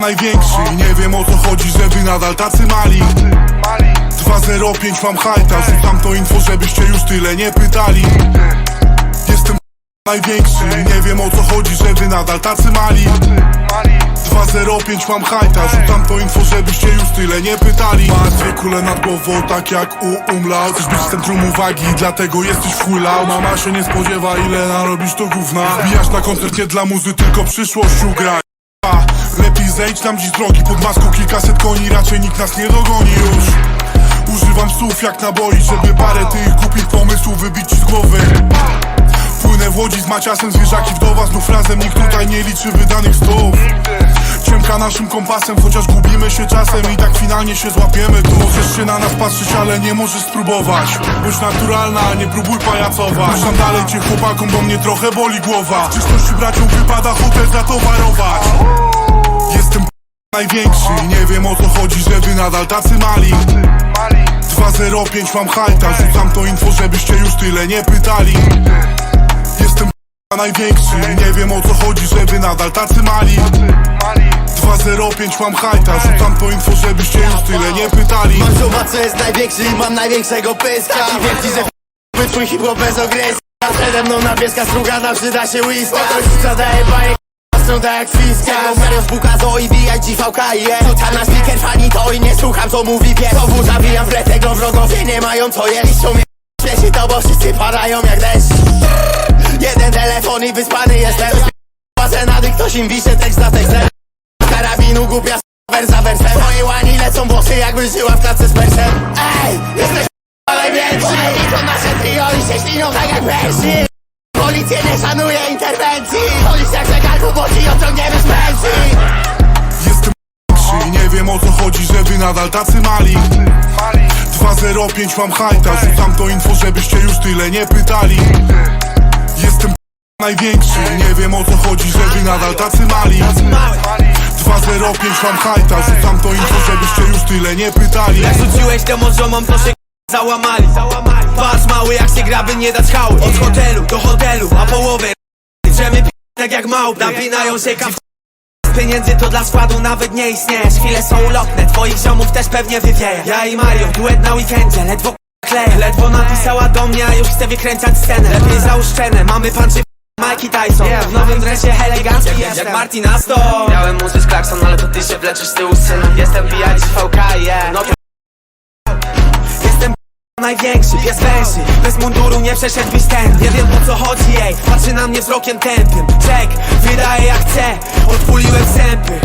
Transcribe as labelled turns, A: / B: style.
A: największy Nie wiem o co chodzi, że wy nadal tacy mali. 205 mam hajta Rzucam to info, żebyście już tyle nie pytali. Jestem największy Nie wiem o co chodzi, że wy nadal tacy mali. 205 mam hajta Rzucam to info, żebyście już tyle nie pytali. Masz dwie kule nad głową, tak jak u umlał Chcesz być w centrum uwagi, dlatego jesteś chujlał Mama się nie spodziewa, ile narobisz to gówna. Wbijasz na koncert nie dla muzy, tylko przyszłość ugraj zejdź nam dziś drogi. Pod maską kilkaset koni, raczej nikt nas nie dogoni już. Używam słów jak naboi, żeby parę tych głupich pomysłów wybić z głowy. Płynę w łodzi z maciasem, zwierzaki wdowa Znów razem. Nikt tutaj nie liczy wydanych stów. Ciemka naszym kompasem, chociaż gubimy się czasem I tak finalnie się złapiemy Tu. Możesz się na nas patrzeć, ale nie możesz spróbować. Bądź naturalna, nie próbuj pajacować. Puszczam dalej cię chłopakom, bo mnie trochę boli głowa. W czystości braciom wypada hotel zatowarować największy Nie wiem o co chodzi, że wy nadal tacy mali. 205 mam hajta Rzucam to info, żebyście już tyle nie pytali. Jestem największy Nie wiem o co chodzi, że wy nadal tacy mali. 205 mam hajta Rzucam to info, żebyście już tyle nie pytali.
B: Mam zobacz co jest największy i mam największego pyska. I wiem ci, że by twój hip bez agresji przede mną napieska strugana, przyda się whisky Ktoś rzuca daje baję Strąda jak fiska. Serio z Bukazo i VIG VKIE Rzucam na speaker fani to i nie słucham co mówi pies. Znowu zawijam w tle tego wrogowie nie mają co jeść. Liczą mi śmieci to bo wszyscy padają jak deszcz. Jeden telefon i wyspany jestem. Dych, ktoś im wisze tekst na tekstem. Karabinu głupia wers za wersem. Moje łani lecą włosy jakby żyła w klatce z persem. Ej, jesteś największy I to nasze trio i się ślinią tak jak persy Policja nie szanuje interwencji. Jak zegarku, bo ci odciągniemy z pensji.
A: Jestem największy Nie wiem o co chodzi, że wy nadal tacy mali. 205 mam hajta. Rzucam to info, żebyście już tyle nie pytali. Jestem największy Nie wiem o co chodzi, że wy nadal tacy mali. 205 mam hajta. Rzucam to info, żebyście już tyle nie pytali.
C: Jak rzuciłeś temu ziomom, to się załamali Patrz mały jak się gra, by nie dać hały Od hotelu do hotelu, a połowę Drzemy p- tak jak małpy. Napinają się kaw... Z pieniędzy to dla składu nawet nie istniejesz Chwile są ulotne, twoich ziomów też pewnie wywieje. Ja i Mario, duet na weekendzie, ledwo kleję Ledwo napisała do mnie, a już chce wykręcać scenę. Lepiej załóż scenę, mamy panczy Mikey Tyson. W nowym dresie elegancki jestem. Jak Martin Aston Miałem muzy z klakson, ale to ty się wleczysz z tyłu synu Jestem bijać VK, yeah no, największy, pies węży Bez munduru nie przeszedłbyś ten Nie wiem po co chodzi, ej. Patrzy na mnie wzrokiem tępym. Czek, wydaje jak chce. Odpuliłem zęby